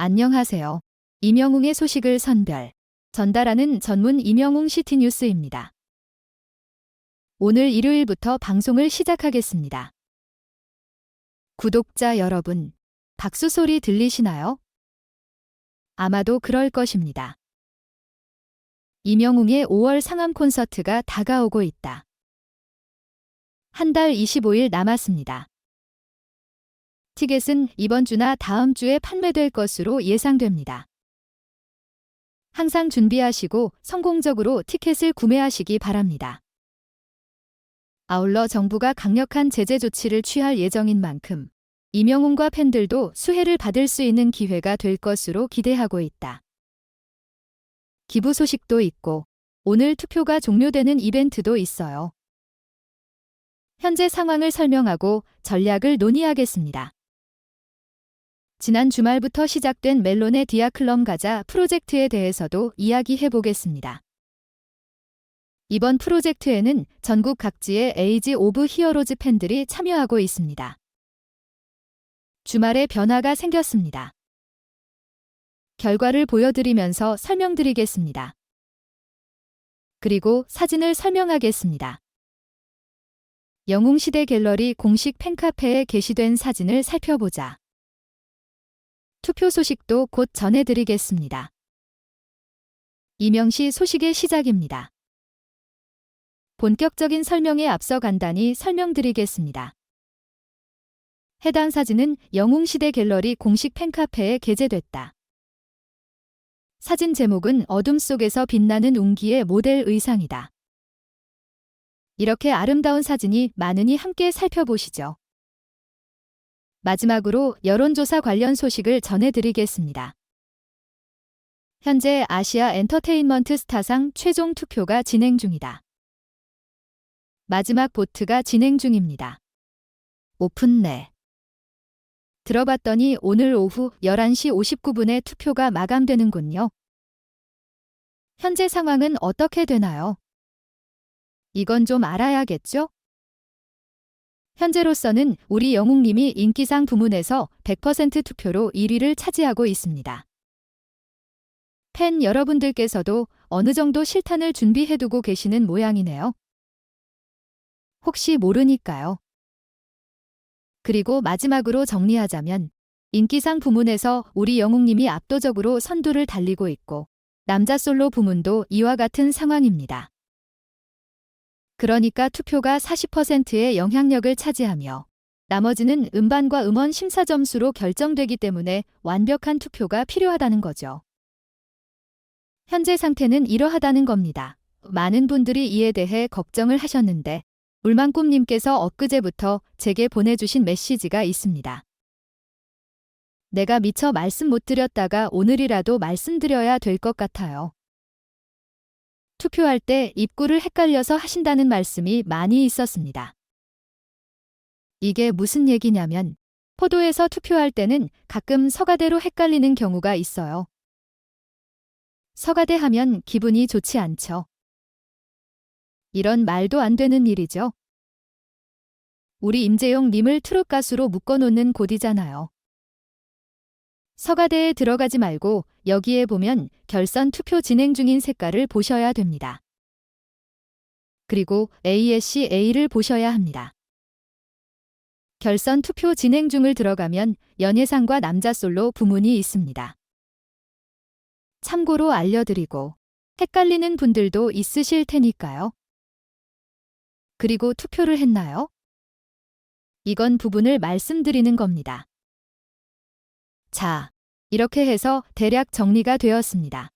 안녕하세요. 임영웅의 소식을 선별, 전달하는 전문 임영웅 시티뉴스입니다. 오늘 일요일부터 방송을 시작하겠습니다. 구독자 여러분, 박수 소리 들리시나요? 아마도 그럴 것입니다. 임영웅의 5월 상암 콘서트가 다가오고 있다. 한 달 25일 남았습니다. 티켓은 이번 주나 다음 주에 판매될 것으로 예상됩니다. 항상 준비하시고 성공적으로 티켓을 구매하시기 바랍니다. 아울러 정부가 강력한 제재 조치를 취할 예정인 만큼 이명웅과 팬들도 수혜를 받을 수 있는 기회가 될 것으로 기대하고 있다. 기부 소식도 있고 오늘 투표가 종료되는 이벤트도 있어요. 현재 상황을 설명하고 전략을 논의하겠습니다. 지난 주말부터 시작된 멜론의 디아클럼 가자 프로젝트에 대해서도 이야기해 보겠습니다. 이번 프로젝트에는 전국 각지의 에이지 오브 히어로즈 팬들이 참여하고 있습니다. 주말에 변화가 생겼습니다. 결과를 보여드리면서 설명드리겠습니다. 그리고 사진을 설명하겠습니다. 영웅시대 갤러리 공식 팬카페에 게시된 사진을 살펴보자. 투표 소식도 곧 전해드리겠습니다. 이명시 소식의 시작입니다. 본격적인 설명에 앞서 간단히 설명드리겠습니다. 해당 사진은 영웅시대 갤러리 공식 팬카페에 게재됐다. 사진 제목은 어둠 속에서 빛나는 웅기의 모델 의상이다. 이렇게 아름다운 사진이 많으니 함께 살펴보시죠. 마지막으로 여론조사 관련 소식을 전해드리겠습니다. 현재 아시아 엔터테인먼트 스타상 최종 투표가 진행 중이다. 마지막 보트가 진행 중입니다. 오픈네. 들어봤더니 오늘 오후 11시 59분에 투표가 마감되는군요. 현재 상황은 어떻게 되나요? 이건 좀 알아야겠죠? 현재로서는 우리 영웅님이 인기상 부문에서 100% 투표로 1위를 차지하고 있습니다. 팬 여러분들께서도 어느 정도 실탄을 준비해두고 계시는 모양이네요. 혹시 모르니까요. 그리고 마지막으로 정리하자면 인기상 부문에서 우리 영웅님이 압도적으로 선두를 달리고 있고 남자 솔로 부문도 이와 같은 상황입니다. 그러니까 투표가 40%의 영향력을 차지하며 나머지는 음반과 음원 심사 점수로 결정되기 때문에 완벽한 투표가 필요하다는 거죠. 현재 상태는 이러하다는 겁니다. 많은 분들이 이에 대해 걱정을 하셨는데 울만꿈님께서 엊그제부터 제게 보내주신 메시지가 있습니다. 내가 미처 말씀 못 드렸다가 오늘이라도 말씀드려야 될 것 같아요. 투표할 때 입구를 헷갈려서 하신다는 말씀이 많이 있었습니다. 이게 무슨 얘기냐면 포도에서 투표할 때는 가끔 서가대로 헷갈리는 경우가 있어요. 서가대 하면 기분이 좋지 않죠. 이런 말도 안 되는 일이죠. 우리 임재용 님을 트롯 가수로 묶어놓는 곳이잖아요. 서가대에 들어가지 말고 여기에 보면 결선 투표 진행 중인 색깔을 보셔야 됩니다. 그리고 ASCA를 보셔야 합니다. 결선 투표 진행 중을 들어가면 연예상과 남자 솔로 부문이 있습니다. 참고로 알려드리고 헷갈리는 분들도 있으실 테니까요. 그리고 투표를 했나요? 이건 부분을 말씀드리는 겁니다. 자, 이렇게 해서 대략 정리가 되었습니다.